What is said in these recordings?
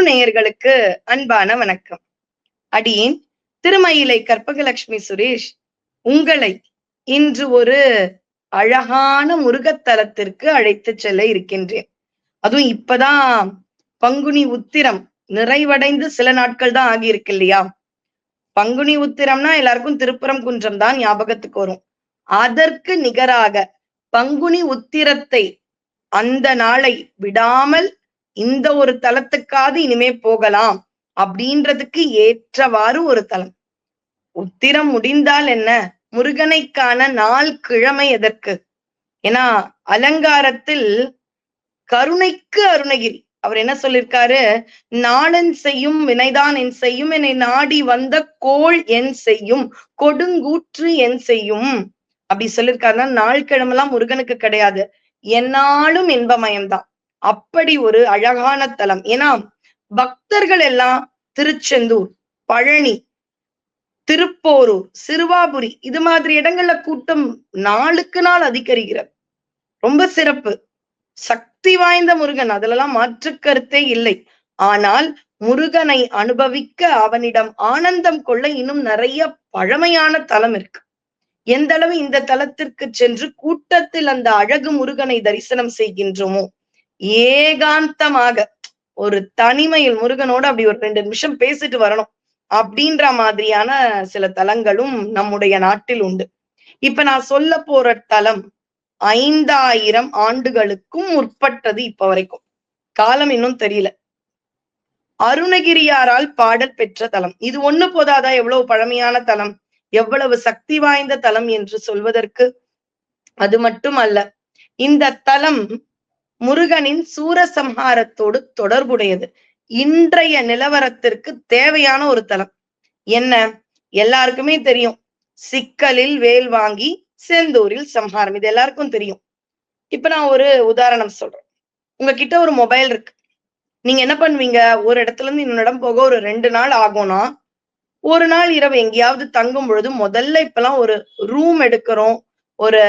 குரு நேயர்களுக்கு அன்பான வணக்கம். அடியின் திருமயிலை கற்பகலட்சுமி சுரேஷ் உங்களை இன்று ஒரு அழகான முருகத்தலத்திற்கு அழைத்து செல்ல இருக்கின்றேன். அதுவும் இப்பதான் பங்குனி உத்திரம் நிறைவடைந்து சில நாட்கள் தான் ஆகியிருக்கு இல்லையா? பங்குனி உத்திரம்னா எல்லாருக்கும் திருப்புறம் குன்றம் தான் ஞாபகத்துக்கு வரும். அதற்கு நிகராக பங்குனி உத்திரத்தை அந்த நாளை விடாமல் இந்த ஒரு தளத்துக்காவது இனிமே போகலாம் அப்படின்றதுக்கு ஏற்றவாறு ஒரு தலம். உத்திரம் முடிந்தால் என்ன? முருகனைக்கான நாள் கிழமை எதற்கு? ஏன்னா அலங்காரத்தில் கருணைக்கு அருணகிரி. அவர் என்ன சொல்லியிருக்காரு நாடன் செய்யும் வினைதான் என் செய்யும் என்னை நாடி வந்த கோள் என் செய்யும் கொடுங்கூற்று என் செய்யும். அப்படி சொல்லியிருக்காருன்னா நாள் கிழமெல்லாம் முருகனுக்கு கிடையாது. என்னாலும் இன்பமயம்தான். அப்படி ஒரு அழகான தலம். ஏன்னா பக்தர்கள் எல்லாம் திருச்செந்தூர் பழனி திருப்போரூர் சிறுவாபுரி இது மாதிரி இடங்கள்ல கூட்டம் நாளுக்கு நாள் அதிகரிக்கிறது. ரொம்ப சிறப்பு. சக்தி வாய்ந்த முருகன் அதுலலாம் மாற்று கருத்தே இல்லை. ஆனால் முருகனை அனுபவிக்க அவனிடம் ஆனந்தம் கொள்ள இன்னும் நிறைய பழமையான தலம் இருக்கு. எந்த அளவு இந்த தலத்திற்கு சென்று கூட்டத்தில் அந்த அழகு முருகனை தரிசனம் செய்கின்றோமோ ஏகாந்தமாக ஒரு தனிமையில் முருகனோட அப்படி ஒரு ரெண்டு நிமிஷம் பேசிட்டு வரணும் அப்படின்ற மாதிரியான சில தலங்களும் நம்முடைய நாட்டில் உண்டு. இப்ப நான் சொல்ல போற தலம் ஐந்தாயிரம் ஆண்டுகளுக்கும் முற்பட்டது இப்ப வரைக்கும். காலம் இன்னும் தெரியல. அருணகிரியாரால் பாடல் பெற்ற தலம். இது ஒண்ணு போதாதா எவ்வளவு பழமையான தலம்? எவ்வளவு சக்தி வாய்ந்த தலம் என்று சொல்வதற்கு அது மட்டும் அல்ல இந்த தலம் முருகனின் சூரசம்ஹாரத்தோடு தொடர்புடையது. இன்றைய நிலவரத்திற்கு தேவையான ஒரு தலம். என்ன? எல்லாருக்குமே தெரியும். சிக்கலில் வேல் வாங்கி செந்தூரில் சம்ஹாரம். இது எல்லாருக்கும் தெரியும். இப்ப நான் ஒரு உதாரணம் சொல்றேன். உங்ககிட்ட ஒரு மொபைல் இருக்கு. நீங்க என்ன பண்ணுவீங்க? ஒரு இடத்துல இருந்து இன்னொரு இடம் போக ஒரு ரெண்டு நாள் ஆகும்னா ஒரு நாள் இரவு எங்கேயாவது தங்கும் பொழுது முதல்ல இப்பெல்லாம் ஒரு ரூம் எடுக்கிறோம். ஒரு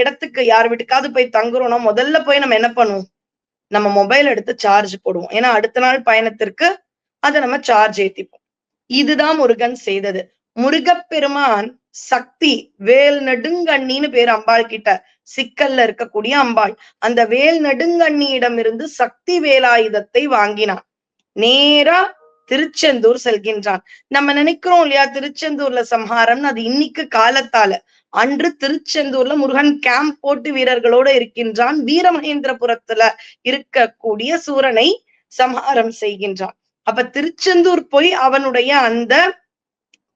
இடத்துக்கு யார் வீட்டுக்காவது போய் தங்குறோம்னா முதல்ல போய் நம்ம என்ன பண்ணுவோம்? நம்ம மொபைல் எடுத்து சார்ஜ் போடுவோம். ஏன்னா அடுத்த நாள் பயணத்திற்கு அதை நம்ம சார்ஜ் ஏத்திப்போம். இதுதான் முருகன் செய்தது. முருகப்பெருமான் சக்தி வேல் நெடுங்கண்ணின்னு பேர் அம்பாள் கிட்ட சிக்கல்ல இருக்கக்கூடிய அம்பாள். அந்த வேல் நெடுங்கண்ணியிடம் இருந்து சக்தி வேலாயுதத்தை வாங்கினான். நேரா திருச்செந்தூர் செல்கின்றான். நம்ம நினைக்கிறோம் இல்லையா திருச்செந்தூர்ல சம்ஹாரம்னு அது இன்னைக்கு காலத்தால. அன்று திருச்செந்தூர்ல முருகன் கேம்ப் போட்டு வீரர்களோட இருக்கின்றான். வீரமகேந்திரபுரத்துல இருக்கக்கூடிய சூரனை சம்ஹாரம் செய்கின்றான். அப்ப திருச்செந்தூர் போய் அவனுடைய அந்த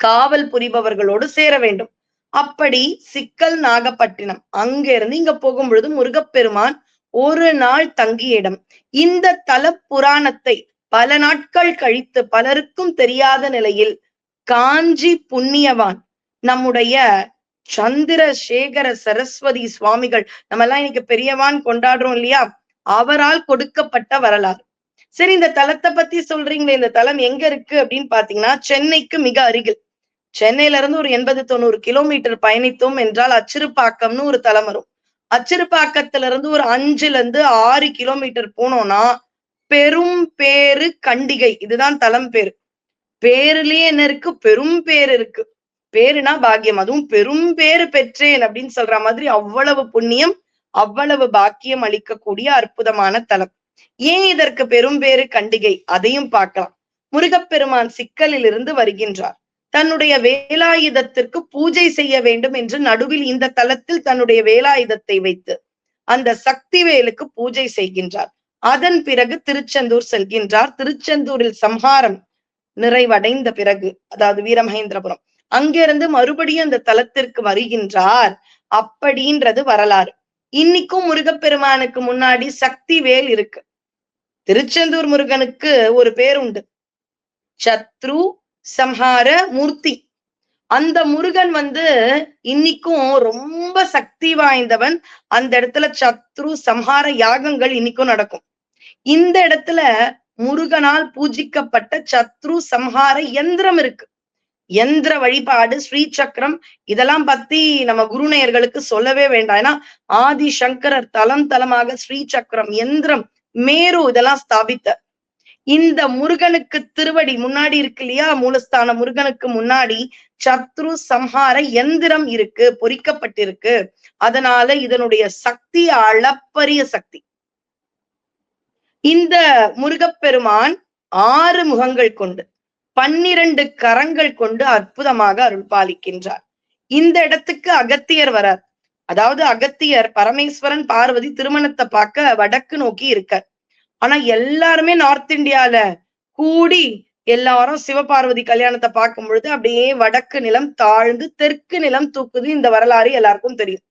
காவல் புரிபவர்களோடு சேர வேண்டும். அப்படி சிக்கல் நாகப்பட்டினம். அங்க இருந்து இங்க போகும் பொழுது முருகப்பெருமான் ஒரு நாள் தங்கிய இடம் இந்த தல புராணத்தை பல நாட்கள் கழித்து பலருக்கும் தெரியாத நிலையில் காஞ்சி புண்ணியவான் நம்முடைய சந்திரசேகர சரஸ்வதி சுவாமிகள். நம்ம எல்லாம் இன்னைக்கு பெரியவான் கொண்டாடுறோம் இல்லையா? அவரால் கொடுக்கப்பட்ட வரலாறு. சரி இந்த தலத்தை பத்தி சொல்றீங்களே இந்த தலம் எங்க இருக்கு அப்படின்னு பாத்தீங்கன்னா சென்னைக்கு மிக அருகில். சென்னையில இருந்து ஒரு எண்பது தொண்ணூறு கிலோமீட்டர் பயணித்தோம் என்றால் அச்சிறுப்பாக்கம்னு ஒரு தலம் வரும். அச்சிறுப்பாக்கத்துல இருந்து ஒரு அஞ்சுல இருந்து ஆறு கிலோமீட்டர் போனோம்னா பெரும் பேரு கண்டிகை. இதுதான் தலம் பேரு. பேருலயே என்ன இருக்கு? பெரும் பேர் இருக்கு. பேருனா பாக்கியம். அதுவும் பெரும் பேரு பெற்றேன் அப்படின்னு சொல்ற மாதிரி அவ்வளவு புண்ணியம் அவ்வளவு பாக்கியம் அளிக்கக்கூடிய அற்புதமான தலம். ஏன் இதற்கு பெரும் பேரு கண்டிகை? அதையும் பார்க்கலாம். முருகப்பெருமான் சிக்கலில் இருந்து வருகின்றார். தன்னுடைய வேலாயுதத்திற்கு பூஜை செய்ய வேண்டும் என்று நடுவில் இந்த தலத்தில் தன்னுடைய வேலாயுதத்தை வைத்து அந்த சக்தி வேலுக்கு பூஜை செய்கின்றார். அதன் பிறகு திருச்செந்தூர் செல்கின்றார். திருச்செந்தூரில் சம்ஹாரம் நிறைவடைந்த பிறகு அதாவது வீரமகேந்திரபுரம். அங்கிருந்து மறுபடியும் அந்த தலத்திற்கு வருகின்றார் அப்படின்றது வரலாறு. இன்னைக்கும் முருகப்பெருமானுக்கு முன்னாடி சக்தி வேல் இருக்கு. திருச்செந்தூர் முருகனுக்கு ஒரு பேர் உண்டு. சத்ரு சம்ஹார மூர்த்தி. அந்த முருகன் வந்து இன்னைக்கும் ரொம்ப சக்தி வாய்ந்தவன். அந்த இடத்துல சத்ரு சம்ஹார யாகங்கள் இன்னைக்கும் நடக்கும். இந்த இடத்துல முருகனால் பூஜிக்கப்பட்ட சத்ரு சம்ஹார எந்திரம் இருக்கு. எந்திர வழிபாடு ஸ்ரீ சக்கரம் இதெல்லாம் பத்தி நம்ம குருநேயர்களுக்கு சொல்லவே வேண்டாம். ஏன்னா ஆதி சங்கரர் தலம் தலமாக ஸ்ரீ சக்கரம் எந்திரம் மேரு இதெல்லாம் ஸ்தாபித்த. இந்த முருகனுக்கு திருவடி முன்னாடி இருக்கு இல்லையா? மூலஸ்தான முருகனுக்கு முன்னாடி சத்ரு சம்ஹார எந்திரம் இருக்கு பொறிக்கப்பட்டிருக்கு. அதனால இதனுடைய சக்தி அளப்பரிய சக்தி. இந்த முருகப்பெருமான் ஆறு முகங்கள் கொண்டு பன்னிரண்டு கரங்கள் கொண்டு அற்புதமாக அருள் பாலிக்கின்றார். இந்த இடத்துக்கு அகத்தியர் வரார். அதாவது அகத்தியர் பரமேஸ்வரன் பார்வதி திருமணத்தை பார்க்க வடக்கு நோக்கி இருக்கார். ஆனா எல்லாருமே நார்த் இந்தியால கூடி எல்லாரும் சிவபார்வதி கல்யாணத்தை பார்க்கும் பொழுது அப்படியே வடக்கு நிலம் தாழ்ந்து தெற்கு நிலம் தூக்குது. இந்த வரலாறு எல்லாருக்கும் தெரியும்.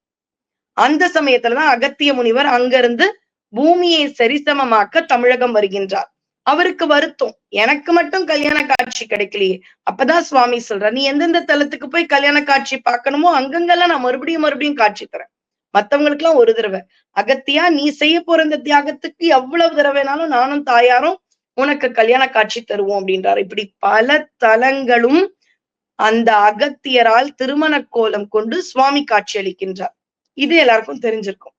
அந்த சமயத்துலதான் அகத்திய முனிவர் அங்கிருந்து பூமியை சரிசமமாக்க தமிழகம் வருகின்றார். அவருக்கு வருத்தம். எனக்கு மட்டும் கல்யாண காட்சி கிடைக்கலையே. அப்பதான் சுவாமி சொல்ற நீ எந்தெந்த தலத்துக்கு போய் கல்யாண காட்சி பார்க்கணுமோ அங்கங்கெல்லாம் நான் மறுபடியும் மறுபடியும் காட்சி தரேன். மத்தவங்களுக்கு எல்லாம் ஒரு தடவை. அகத்தியா நீ செய்ய போற இந்த தியாகத்துக்கு எவ்வளவு தடவைனாலும் நானும் தாயாரும் உனக்கு கல்யாண காட்சி தருவோம் அப்படின்றாரு. இப்படி பல தலங்களும் அந்த அகத்தியரால் திருமண கோலம் கொண்டு சுவாமி காட்சி அளிக்கின்றார். இது எல்லாருக்கும் தெரிஞ்சிருக்கும்.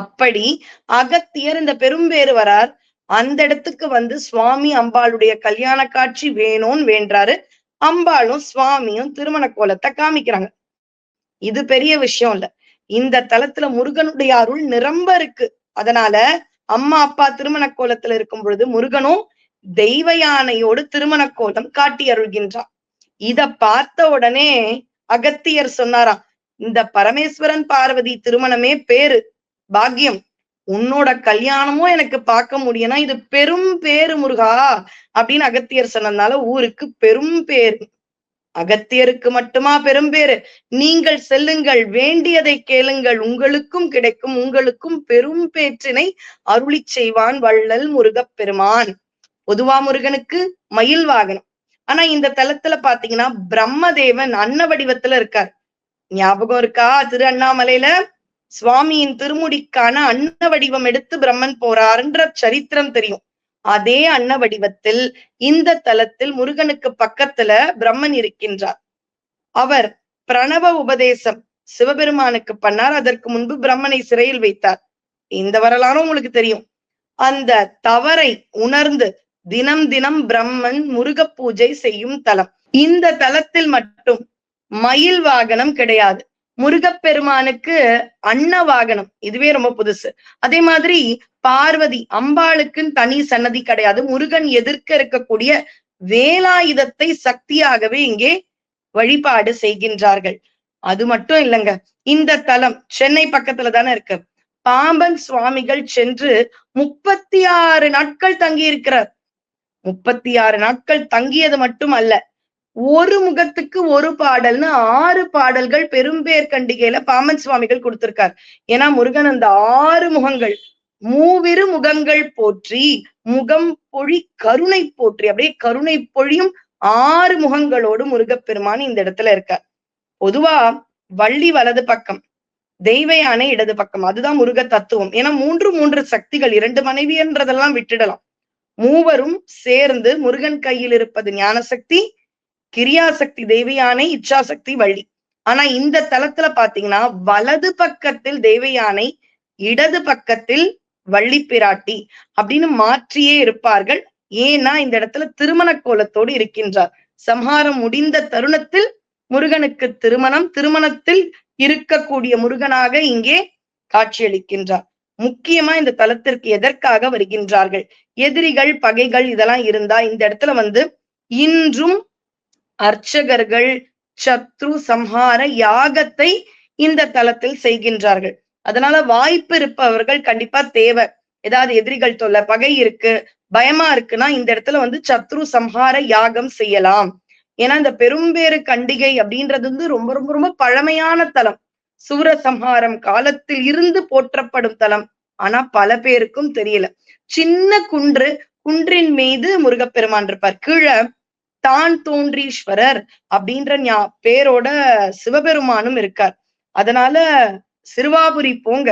அப்படி அகத்தியர் இந்த பெரும்பேறு வரார். அந்த இடத்துக்கு வந்து சுவாமி அம்பாளுடைய கல்யாண காட்சி வேணும்னு வேண்டாரு. அம்பாளும் சுவாமியும் திருமண கோலத்தை காமிக்கிறாங்க. இது பெரிய விஷயம் இல்ல. இந்த தலத்துல முருகனுடைய அருள் நிரம்ப இருக்கு. அதனால அம்மா அப்பா திருமண கோலத்துல இருக்கும் பொழுது முருகனும் தெய்வ யானையோடு திருமண கோலம் காட்டி அருள்கின்றான். இத பார்த்த உடனே அகத்தியர் சொன்னாராம் இந்த பரமேஸ்வரன் பார்வதி திருமணமே பேரு பாக்கியம். உன்னோட கல்யாணமும் எனக்கு பார்க்க முடியும்னா இது பெரும் பேரு முருகா அப்படின்னு அகத்தியர் சொன்னதுனால ஊருக்கு பெரும் பேர். அகத்தியருக்கு மட்டுமா பெரும் பேரு? நீங்கள் செல்லுங்கள் வேண்டியதை கேளுங்கள் உங்களுக்கும் கிடைக்கும் உங்களுக்கும் பெரும் பேற்றினை அருளி செய்வான் வள்ளல் முருகப் பெருமான். பொதுவா முருகனுக்கு மயில் வாகனம். ஆனா இந்த தலத்துல பாத்தீங்கன்னா பிரம்மதேவன் அன்ன வடிவத்துல இருக்கார். ஞாபகம் இருக்கா திரு அண்ணாமலையில? சுவாமியின் திருமுடிக்கான அன்ன வடிவம் எடுத்து பிரம்மன் போறாருன்ற சரித்திரம் தெரியும். அதே அன்ன வடிவத்தில் இந்த தலத்தில் முருகனுக்கு பக்கத்துல பிரம்மன் இருக்கின்றார். அவர் பிரணவ உபதேசம் சிவபெருமானுக்கு பண்ணார். அதற்கு முன்பு பிரம்மனை சிறையில் வைத்தார். இந்த வரலாறும் உங்களுக்கு தெரியும். அந்த தவறை உணர்ந்து தினம் தினம் பிரம்மன் முருக பூஜை செய்யும் தலம். இந்த தலத்தில் மட்டும் மயில் வாகனம் கிடையாது. முருகப்பெருமானுக்கு அன்ன வாகனம். இதுவே ரொம்ப புதுசு. அதே மாதிரி பார்வதி அம்பாளுக்குன்னு தனி சன்னதி கிடையாது. முருகன் எதிர்க்க இருக்கக்கூடிய வேலாயுதத்தை சக்தியாகவே இங்கே வழிபாடு செய்கின்றார்கள். அது மட்டும் இல்லைங்க. இந்த தலம் சென்னை பக்கத்துல தானே இருக்கு. பாம்பன் சுவாமிகள் சென்று முப்பத்தி ஆறு நாட்கள் தங்கி இருக்கிறார் முப்பத்தி ஆறு நாட்கள் தங்கியது மட்டும் அல்ல. ஒரு முகத்துக்கு ஒரு பாடல்னு ஆறு பாடல்கள் பெரும்பேர் கண்டிகையில பாமன் சுவாமிகள் கொடுத்திருக்கார். ஏன்னா முருகன் அந்த ஆறு முகங்கள் மூவிரு முகங்கள் போற்றி முகம் பொழி கருணை போற்றி அப்படியே கருணை பொழியும் ஆறு முகங்களோடு முருகப்பெருமான் இந்த இடத்துல இருக்கார். பொதுவா வள்ளி வலது பக்கம் தெய்வ யானை இடது பக்கம் அதுதான் முருக தத்துவம். ஏன்னா மூன்று மூன்று சக்திகள் இரண்டு மனைவி என்றதெல்லாம் விட்டுடலாம். மூவரும் சேர்ந்து முருகன் கையில் இருப்பது ஞான சக்தி கிரியாசக்தி தேவயானை இச்சாசக்தி வள்ளி ஆனா இந்த தலத்துல பாத்தீங்கன்னா வலது பக்கத்தில் தேவயானை இடது பக்கத்தில் வள்ளி பிராட்டி அப்படின்னு மாற்றியே இருப்பார்கள். ஏன்னா இந்த இடத்துல திருமண கோலத்தோடு இருக்கின்றார். சம்ஹாரம் முடிந்த தருணத்தில் முருகனுக்கு திருமணம் திருமணத்தில் இருக்கக்கூடிய முருகனாக இங்கே காட்சியளிக்கின்றார். முக்கியமா இந்த தலத்திற்கு எதற்காக வருகின்றார்கள்? எதிரிகள் பகைகள் இதெல்லாம் இருந்தா இந்த இடத்துல வந்து இன்றும் அர்ச்சகர்கள் சத்ரு சம்ஹார யாகத்தை இந்த தலத்தில் செய்கின்றார்கள். அதனால வாய்ப்பு இருப்பவர்கள் கண்டிப்பா தேவை. ஏதாவது எதிரிகள் தொல்லை பகை இருக்கு பயமா இருக்குன்னா இந்த இடத்துல வந்து சத்ரு சம்ஹார யாகம் செய்யலாம். ஏன்னா இந்த பெரும்பேறு கண்டிகை அப்படின்றது வந்து ரொம்ப ரொம்ப ரொம்ப பழமையான தலம். சூர சம்ஹாரம் காலத்தில் இருந்து போற்றப்படும் தலம். ஆனா பல பேருக்கும் தெரியல. சின்ன குன்று குன்றின் மீது முருகப்பெருமான் இருப்பார். கீழே தான் தோன்றீஸ்வரர் அப்படின்ற ஞா பேரோட சிவபெருமானும் இருக்கார். அதனால சிறுவாபுரி போங்க.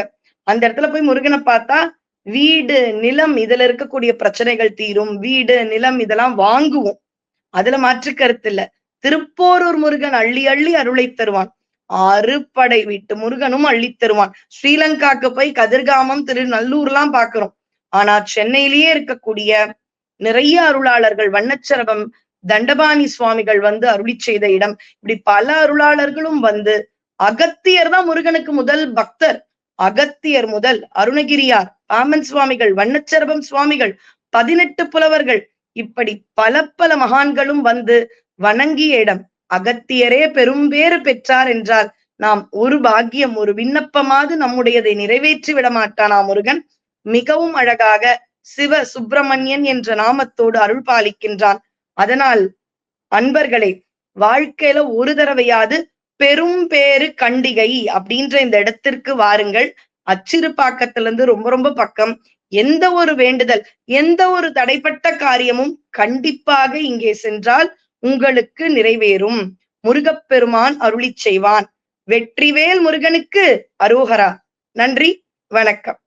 அந்த இடத்துல போய் முருகனை பார்த்தா வீடு நிலம் இதுல இருக்கக்கூடிய பிரச்சனைகள் தீரும். வீடு நிலம் இதெல்லாம் வாங்குவோம். அதுல மாற்று கருத்து இல்ல. திருப்போரூர் முருகன் அள்ளி அள்ளி அருளை தருவான். அறுப்படை வீட்டு முருகனும் அள்ளி தருவான். ஸ்ரீலங்காக்கு போய் கதிர்காமம் திருநல்லூர்லாம் பாக்குறோம். ஆனா சென்னையிலேயே இருக்கக்கூடிய நிறைய அருளாளர்கள் வண்ணச்சரபம் தண்டபாணி சுவாமிகள் வந்து அருளி செய்த இடம். இப்படி பல அருளாளர்களும் வந்து அகத்தியர் தான் முருகனுக்கு முதல் பக்தர். அகத்தியர் முதல் அருணகிரியார் பாமன் சுவாமிகள் வண்ணச்சரபம் சுவாமிகள் பதினெட்டு புலவர்கள். இப்படி பல பல மகான்களும் வந்து வணங்கிய இடம். அகத்தியரே பெரும்பேறு பெற்றார் என்றால் நாம் ஒரு பாக்கியம் ஒரு விண்ணப்பமாவது நம்முடையதை நிறைவேற்றி விட மாட்டானா முருகன்? மிகவும் அழகாக சிவ சுப்பிரமணியன் என்ற நாமத்தோடு அருள் பாலிக்கின்றான் அதனால் அன்பர்களே வாழ்க்கையில ஒரு தடவையாவது பெரும் பேரு கண்டிகை அப்படின்ற இந்த இடத்திற்கு வாருங்கள். அச்சிறுபாக்கத்துல இருந்து ரொம்ப ரொம்ப பக்கம். எந்த ஒரு வேண்டுதல் எந்த ஒரு தடைப்பட்ட காரியமும் கண்டிப்பாக இங்கே சென்றால் உங்களுக்கு நிறைவேறும். முருகப்பெருமான் அருளிச் செய்வான். வெற்றிவேல் முருகனுக்கு அரோகரா. நன்றி வணக்கம்.